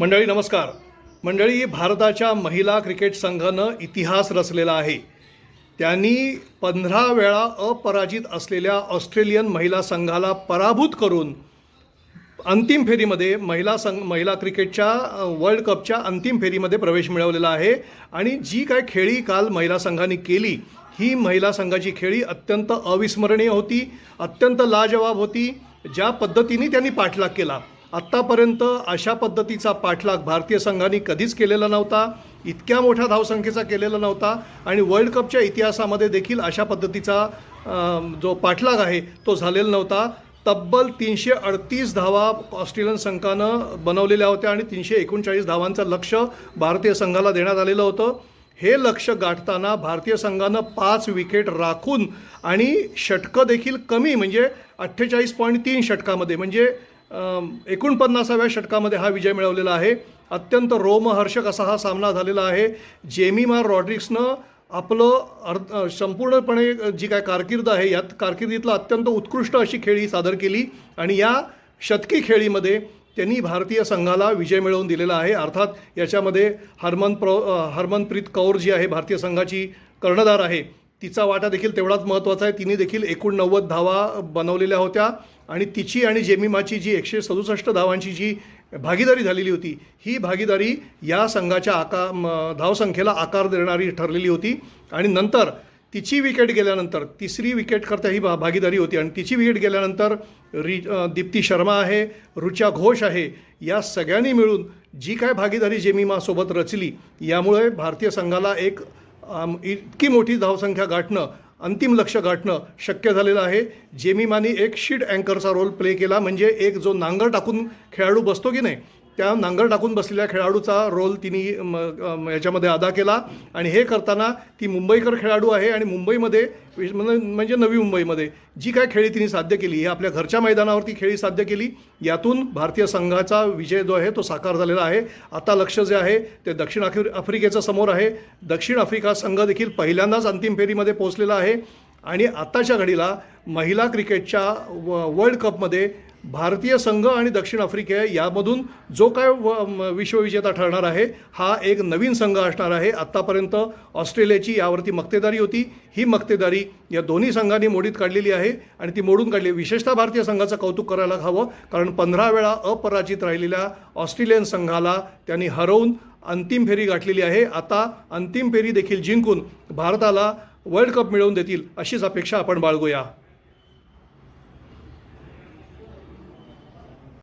मंडळी नमस्कार. मंडळी भारताच्या महिला क्रिकेट संघानं इतिहास रचलेला आहे. त्यांनी पंधरा वेळा अपराजित असलेल्या ऑस्ट्रेलियन महिला संघाला पराभूत करून अंतिम फेरीमध्ये महिला संघ महिला क्रिकेटच्या वर्ल्ड कपच्या अंतिम फेरीमध्ये प्रवेश मिळवलेला आहे. आणि जी काय खेळी काल महिला संघाने केली ही महिला संघाची खेळी अत्यंत अविस्मरणीय होती अत्यंत लाजवाब होती. ज्या पद्धतीने त्यांनी पाठलाग केला आत्तापर्यंत अशा पद्धतीचा पाठलाग भारतीय संघाने कधीच केलेला नव्हता इतक्या मोठ्या धावसंख्येचा केलेला नव्हता आणि वर्ल्ड कपच्या इतिहासामध्ये देखील अशा पद्धतीचा जो पाठलाग आहे तो झालेला नव्हता. तब्बल तीनशे अडतीस धावा ऑस्ट्रेलियन संघानं बनवलेल्या होत्या आणि तीनशे एकोणचाळीस धावांचं लक्ष भारतीय संघाला देण्यात आलेलं होतं. हे लक्ष गाठताना भारतीय संघानं पाच विकेट राखून आणि षटकं देखील कमी म्हणजे अठ्ठेचाळीस पॉईंट तीन षटकामध्ये म्हणजे एकोणपन्नासाव्या षटकामध्ये हा विजय मिळवलेला आहे. अत्यंत रोमहर्षक असा हा सामना झालेला आहे. जेमिमार रॉड्रिक्सनं आपलं अर्ध संपूर्णपणे जी काय कारकीर्द आहे यात कारकिर्दीतला अत्यंत उत्कृष्ट अशी खेळी सादर केली आणि या शतकी खेळीमध्ये त्यांनी भारतीय संघाला विजय मिळवून दिलेला आहे. अर्थात याच्यामध्ये हरमन प्र हरमनप्रीत कौर जी आहे भारतीय संघाची कर्णधार आहे. तिचा वाटा देखील तेवढाच महत्त्वाचा आहे. तिने देखील एकूण नव्वद धावा बनवलेल्या होत्या. आणि तिची आणि जेमिमाची जी एकशे सदुसष्ट धावांची जी भागीदारी झालेली होती ही भागीदारी या संघाच्या आका धावसंख्येला आकार देणारी ठरलेली होती. आणि नंतर तिची विकेट गेल्यानंतर तिसरी विकेट करता ही भा भागीदारी होती. आणि तिची विकेट गेल्यानंतर रि दीप्ती शर्मा आहे रुचा घोष आहे. या सगळ्यांनी मिळून जी काय भागीदारी जेमिमासोबत रचली यामुळे भारतीय संघाला एक इतकी मोठी धावसंख्या गाठणं अंतिम लक्ष गाठणं शक्य झालेलं आहे. जेमिमानी एक शीट अँकरचा रोल प्ले केला म्हणजे एक जो नांगर टाकून खेळाडू बसतो की नाही त्या नांगर टाकून बसलेल्या खेळाडूचा रोल तिने याच्यामध्ये अदा केला. आणि हे करताना ती मुंबईकर खेळाडू आहे आणि मुंबईमध्ये म्हणजे म्हणजे नवी मुंबईमध्ये जी काय खेळी तिने साध्य केली ही आपल्या घरच्या मैदानावरती खेळी साध्य केली. यातून भारतीय संघाचा विजय जो आहे तो साकार झालेला आहे. आता लक्ष जे आहे ते दक्षिण आफ्रि आफ्रिकेचं समोर आहे. दक्षिण आफ्रिका संघ देखील पहिल्यांदाच अंतिम फेरीमध्ये पोहोचलेला आहे. आणि आत्ताच्या घडीला महिला क्रिकेटच्या व वर्ल्ड कपमध्ये भारतीय संघ आणि दक्षिण आफ्रिका यामधून जो काय व विश्वविजेता ठरणार आहे हा एक नवीन संघ असणार आहे. आत्तापर्यंत ऑस्ट्रेलियाची यावरती मक्तेदारी होती. ही मक्तेदारी या दोन्ही संघांनी मोडीत काढलेली आहे आणि ती मोडून काढली. विशेषतः भारतीय संघाचं कौतुक करायला हवं कारण पंधरा वेळा अपराजित राहिलेल्या ऑस्ट्रेलियन संघाला त्यांनी हरवून अंतिम फेरी गाठलेली आहे. आता अंतिम फेरी देखील जिंकून भारताला वर्ल्ड कप मिळवून देतील अशीच अपेक्षा आपण बाळगूया.